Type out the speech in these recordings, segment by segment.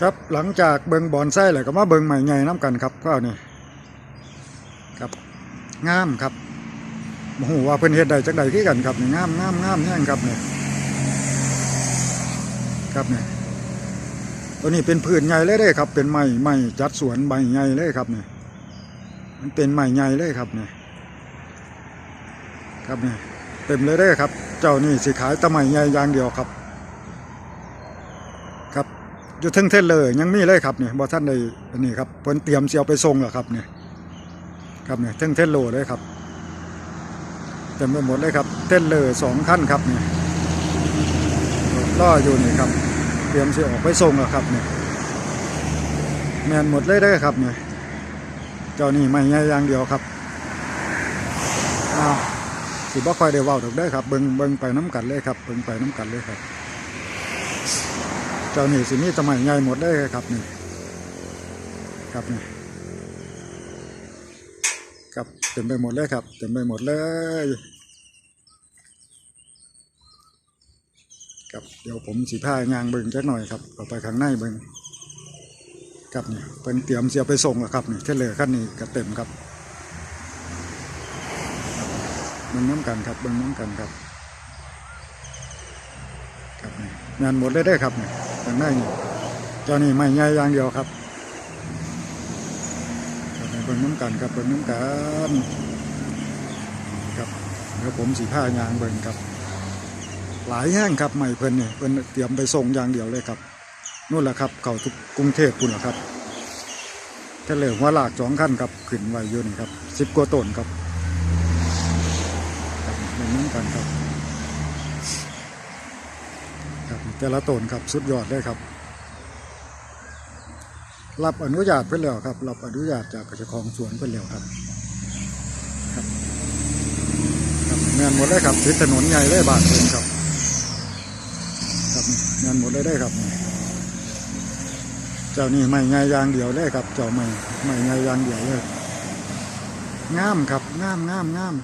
ครับหลังจากเบิงบอนไส้เลยก็มาเบิงใหม่ใหญ่น้ำกันครับก็นี่ครับงามครับโอ้โหว่าเพิ่นเฮ็ดได้จักใดคือกันครับนี่งามงามงามแห้งครับเนี่ยครับเนี่ยตัวนี้เป็นพื้นใหญ่เลยเด้ครับ เป็นไม้ไม้จัดสวนใบใหญ่เลยครับเนี่ยมันเป็นไม้ใหญ่เลยครับเนี่ยครับเนี่ยเต็มเลยเด้ครับ เจ้านี่สิขายตะไม้ใหญ่อย่างเดียวครับ อยู่เทึงเทนเลยยังมีเลยครับเนี่ยบอท่านใดอันนี้ครับเพิ่นเตรียมเสียวไปส่งแล้วครับเนี่ยครับเนี่ยเทึงเทนโลเลยครับเต็มไปหมดเลยครับเทนเลยสองขั้นครับเนี่ยล่ออยู่นี่ครับ เตรียมเสียออกไปส่งแล้วครับเนี่ยแมนหมดเลยได้ครับเนี่ยเจ้านี่ไม่ใหญ่อย่างเดียวครับอ้าวสิบ่ค่อยได้ว้าดอกได้ครับเบิ่งเบิ่งไปน้ำกันเลยครับเบิ่งไปน้ำกันเลยครับ เจ้านี่สิมีสมัยใหญ่หมดได้ครับนี่ครับนี่ครับเต็มไปหมดเลยครับเต็มไปหมดเลยครับเดี๋ยวผมสีผ้ายางเบิ่งจักหน่อยครับเอาไปข้างในเบิ่งครับนี่เป็นเตรียมเสียไปส่งแล้วครับนี่เทเลอร์ขั้นนี้ก็เต็มครับเบิ่งน้ำกันครับเบิ่งน้ำกันครับครับนี่งานหมดเลยได้ครับเนี่ย ทางในนี่เจ้านี่ไม่ใหญ่อย่างเดียวครับเบิ่งน้ำกันครับเบิ่งน้ำกันครับเดี๋ยวผมสีผ้ายางเบิ่งครับ หลายแห้งครับใหม่เพิ่นเนี่ยเพิ่นเตรียมไปส่งอย่างเดียวเลยครับนู่นแหละครับ เข้าทุกกรุงเทพปุ่นแหละครับทะเลหัวหลากสองขั้นครับขึ้นไว้อยืนครับสิบกว่าต้นครับครับเบิ่งน้ำกันครับ ครับ แต่ละต้นครับสุดยอดเลยครับ รับอนุญาตเพื่อแล้วครับรับอนุญาตจากเจ้าของสวนเพื่อแล้วครับครับงานหมดเลยครับติดถนนใหญ่เลยบาทเพิ่นครับ ครับงานหมดเลยได้ครับ เจ้านี่ไม่ไงยางเดียวเลยครับ เจ้าไม่ไม่ไงยางเดียวเลยงามครับงามงามงาม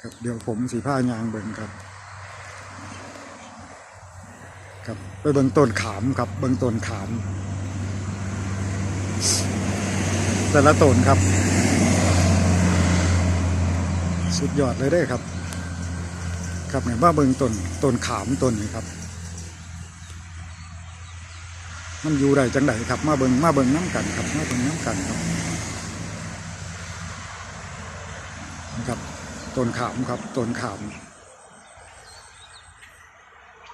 ครับเดี๋ยวผมสีผ้ายางเบิ่งครับ ครับ ไปเบิ่งต้นขามครับ เบิ่งต้นขาม แต่ละต้นครับ สุดยอดเลยได้ครับ ครับเนี่ยว่าเบิ่งต้นต้นขามต้นนี้ครับ มันอยู่ได้จังไดครับ มาเบิงมาเบิงน้ำกันครับ มาเบิงน้ำกันครับครับต้นขามครับต้นขาม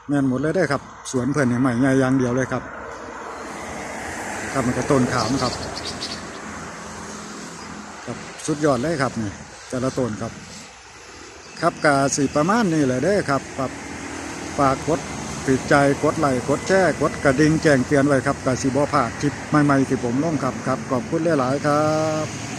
แม่นหมดเลยได้ครับ สวนเพื่อนใหม่ใหญ่ยางเดียวเลยครับ ครับมันก็ต้นขามครับ ครับสุดยอดเลยครับนี่แต่ละต้นครับ ครับกาสีประมาณนี้แหละได้ครับฝากฝากกดติดใจกดไลค์กดแชร์กดกระดิ่งแจ้งเตือนไว้ครับกาสีบอผาดคลิปใหม่ๆที่ผมลงครับครับขอบคุณหลายๆครับ